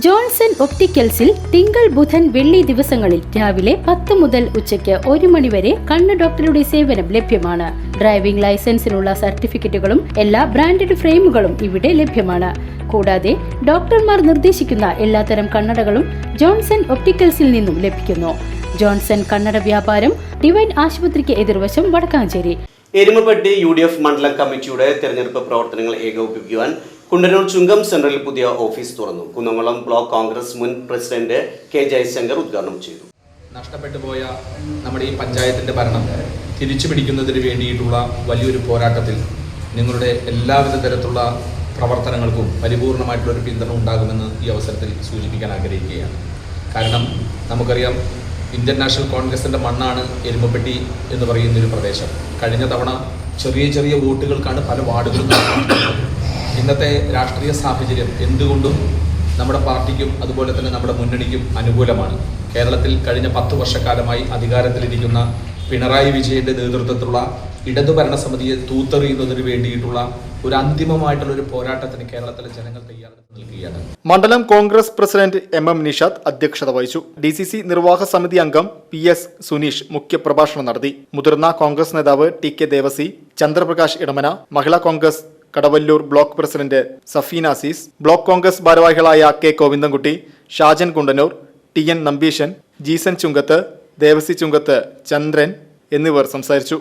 Johnson ഒപ്റ്റിക്കൽസിൽ തിങ്കൾ ബുധൻ വെള്ളി ദിവസങ്ങളിൽ രാവിലെ പത്ത് മുതൽ ഉച്ചയ്ക്ക് ഒരു മണിവരെ കണ്ണ് ഡോക്ടറുടെ സേവനം ലഭ്യമാണ്. ഡ്രൈവിംഗ് ലൈസൻസിനുള്ള സർട്ടിഫിക്കറ്റുകളും എല്ലാ ബ്രാൻഡഡ് ഫ്രെയിമുകളും ഇവിടെ ലഭ്യമാണ്. കൂടാതെ ഡോക്ടർമാർ നിർദ്ദേശിക്കുന്ന എല്ലാത്തരം കണ്ണടകളും ജോൺസൺ ഒപ്റ്റിക്കൽസിൽ നിന്നും ലഭിക്കുന്നു. ജോൺസൺ കണ്ണട വ്യാപാരം ഡിവൈൻ ആശുപത്രിക്ക് എതിർവശം Vadakkanchery. Erumapetty U D F മണ്ഡലം കമ്മിറ്റിയുടെ തെരഞ്ഞെടുപ്പ് പ്രവർത്തനങ്ങൾ ഏകോപിപ്പിക്കുവാൻ കുണ്ടന്നൂർ ചുങ്കം സെൻട്രലിൽ പുതിയ ഓഫീസ് തുറന്നു. കുന്നംകുളം ബ്ലോക്ക് കോൺഗ്രസ് മുൻ പ്രസിഡന്റ് കെ ജയശങ്കർ ഉദ്ഘാടനം ചെയ്തു. നഷ്ടപ്പെട്ടു പോയ നമ്മുടെ ഈ പഞ്ചായത്തിന്റെ ഭരണം തിരിച്ചു പിടിക്കുന്നതിന് വേണ്ടിയിട്ടുള്ള വലിയൊരു പോരാട്ടത്തിൽ നിങ്ങളുടെ എല്ലാവിധ തരത്തിലുള്ള പ്രവർത്തനങ്ങൾക്കും പരിപൂർണമായിട്ടുള്ള ഒരു പിന്തുണ ഉണ്ടാകുമെന്ന് ഈ അവസരത്തിൽ സൂചിപ്പിക്കാൻ ആഗ്രഹിക്കുകയാണ്. കാരണം നമുക്കറിയാം ഇന്ത്യൻ നാഷണൽ കോൺഗ്രസിന്റെ മണ്ണാണ് എരുമപ്പെട്ടി എന്ന് പറയുന്ന ഒരു പ്രദേശം. കഴിഞ്ഞ തവണ ചെറിയ ചെറിയ വോട്ടുകൾക്കാണ് പല വാർഡുകളും. ഇന്നത്തെ രാഷ്ട്രീയ സാഹചര്യം എന്തുകൊണ്ടും നമ്മുടെ പാർട്ടിക്കും അതുപോലെ തന്നെ നമ്മുടെ മുന്നണിക്കും അനുകൂലമാണ്. കേരളത്തിൽ കഴിഞ്ഞ പത്ത് വർഷക്കാലമായി അധികാരത്തിലിരിക്കുന്ന പിണറായി വിജയന്റെ നേതൃത്വത്തിലുള്ള ഇടതു ഭരണസമിതിയെ തൂത്തെറിയുന്നതിന് വേണ്ടിയിട്ടുള്ള ഒരു അന്തിമമായിട്ടുള്ള ഒരു പോരാട്ടത്തിന് കേരളത്തിലെ ജനങ്ങൾ തയ്യാറെടുപ്പ് നൽകുകയാണ്. മണ്ഡലം Congress president M M Nishad അധ്യക്ഷത വഹിച്ചു. ഡി സി സി നിർവാഹക സമിതി അംഗം പി എസ് സുനീഷ് മുഖ്യപ്രഭാഷണം നടത്തി. മുതിർന്ന കോൺഗ്രസ് നേതാവ് T K Devasi Chandraprakash Edamana Mahila Congress Kadavallur block president Safeena Azeez block Congress ഭാരവാഹികളായ K Govindankutty Shajan Kundannur T N Nambeesan Jeesan Chunkath Devasi Chunkath Chandran എന്നിവർ സംസാരിച്ചു.